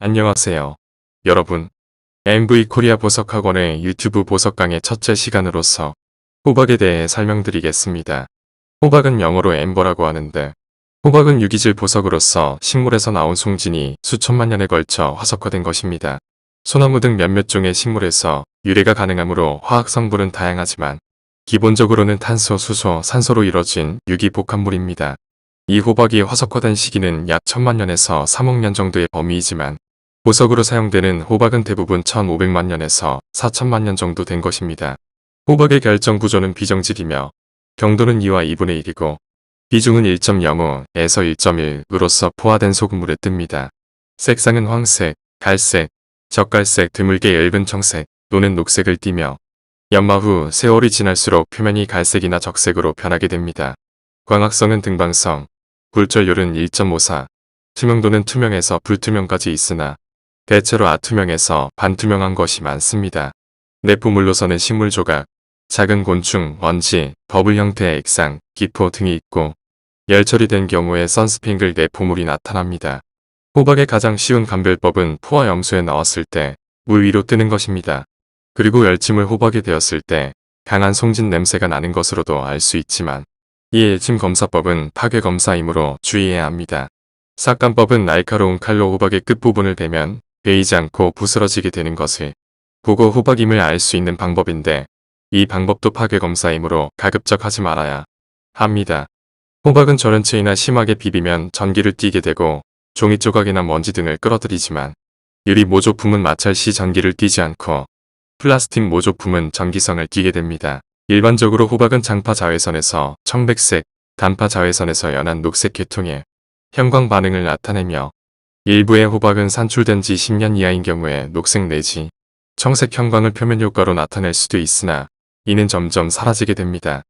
안녕하세요. 여러분. MV 코리아 보석학원의 유튜브 보석강의 첫째 시간으로서 호박에 대해 설명드리겠습니다. 호박은 영어로 엠버라고 하는데 호박은 유기질 보석으로서 식물에서 나온 송진이 수천만 년에 걸쳐 화석화된 것입니다. 소나무 등 몇몇 종의 식물에서 유래가 가능하므로 화학 성분은 다양하지만 기본적으로는 탄소, 수소, 산소로 이뤄진 유기 복합물입니다. 이 호박이 화석화된 시기는 약 천만 년에서 3억 년 정도의 범위이지만 보석으로 사용되는 호박은 대부분 1500만 년에서 4000만 년 정도 된 것입니다. 호박의 결정 구조는 비정질이며 경도는 2와 2분의 1이고 비중은 1.05에서 1.1으로서 포화된 소금물에 뜹니다. 색상은 황색, 갈색, 젓갈색, 드물게 엷은 청색 또는 녹색을 띠며 연마 후 세월이 지날수록 표면이 갈색이나 적색으로 변하게 됩니다. 광학성은 등방성, 굴절율은 1.54, 투명도는 투명에서 불투명까지 있으나 대체로 아투명에서 반투명한 것이 많습니다. 내포물로서는 식물 조각, 작은 곤충, 먼지, 버블 형태의 액상, 기포 등이 있고 열 처리 된 경우에 선스핑글 내포물이 나타납니다. 호박의 가장 쉬운 감별법은 포화 염소에 넣었을 때 물 위로 뜨는 것입니다. 그리고 열침을 호박이 되었을 때 강한 송진 냄새가 나는 것으로도 알 수 있지만 이 일침 검사법은 파괴 검사이므로 주의해야 합니다. 삭감법은 날카로운 칼로 호박의 끝부분을 베면 베이지 않고 부스러지게 되는 것을 보고 호박임을 알 수 있는 방법인데 이 방법도 파괴 검사이므로 가급적 하지 말아야 합니다. 호박은 절연체이나 심하게 비비면 전기를 띠게 되고 종이 조각이나 먼지 등을 끌어들이지만 유리 모조품은 마찰 시 전기를 띠지 않고 플라스틱 모조품은 전기성을 띠게 됩니다. 일반적으로 호박은 장파 자외선에서 청백색, 단파 자외선에서 연한 녹색 계통의 형광 반응을 나타내며 일부의 호박은 산출된 지 10년 이하인 경우에 녹색 내지 청색 형광을 표면 효과로 나타낼 수도 있으나 이는 점점 사라지게 됩니다.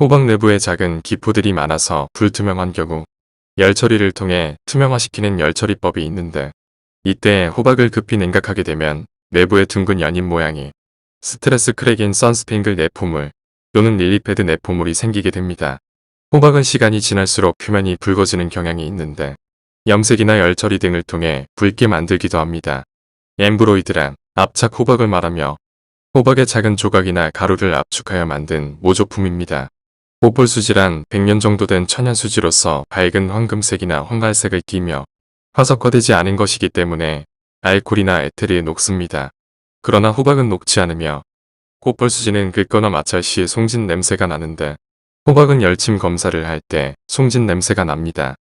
호박 내부에 작은 기포들이 많아서 불투명한 경우 열 처리를 통해 투명화시키는 열 처리법이 있는데 이때 호박을 급히 냉각하게 되면 내부의 둥근 연잎 모양이 스트레스 크랙인 선스핑글 내포물 또는 릴리패드 내포물이 생기게 됩니다. 호박은 시간이 지날수록 표면이 붉어지는 경향이 있는데 염색이나 열처리 등을 통해 붉게 만들기도 합니다. 엠브로이드란 압착 호박을 말하며 호박의 작은 조각이나 가루를 압축하여 만든 모조품입니다. 보폴 수지란 100년 정도 된 천연 수지로서 밝은 황금색이나 황갈색을 띠며 화석화되지 않은 것이기 때문에 알코올이나 에테르에 녹습니다. 그러나 호박은 녹지 않으며 코펄수지는 긁거나 마찰 시 송진 냄새가 나는데 호박은 열침 검사를 할 때 송진 냄새가 납니다.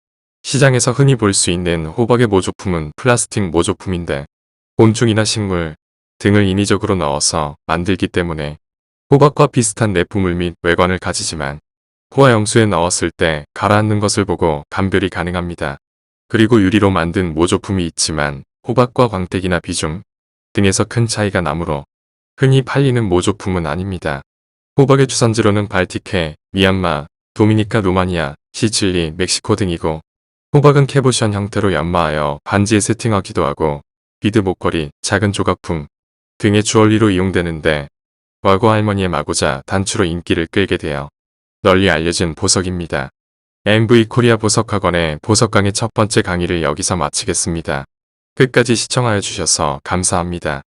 시장에서 흔히 볼 수 있는 호박의 모조품은 플라스틱 모조품인데 곤충이나 식물 등을 인위적으로 넣어서 만들기 때문에 호박과 비슷한 내포물 및 외관을 가지지만 포화 염수에 넣었을 때 가라앉는 것을 보고 감별이 가능합니다. 그리고 유리로 만든 모조품이 있지만 호박과 광택이나 비중 등에서 큰 차이가 나므로 흔히 팔리는 모조품은 아닙니다. 호박의 주산지로는 발티케, 미얀마, 도미니카 루마니아, 시칠리, 멕시코 등이고 호박은 캐보션 형태로 연마하여 반지에 세팅하기도 하고 비드 목걸이, 작은 조각품 등의 주얼리로 이용되는데 과거 할머니의 마고자 단추로 인기를 끌게 되어 널리 알려진 보석입니다. MV 코리아 보석학원의 보석강의 첫 번째 강의를 여기서 마치겠습니다. 끝까지 시청하여 주셔서 감사합니다.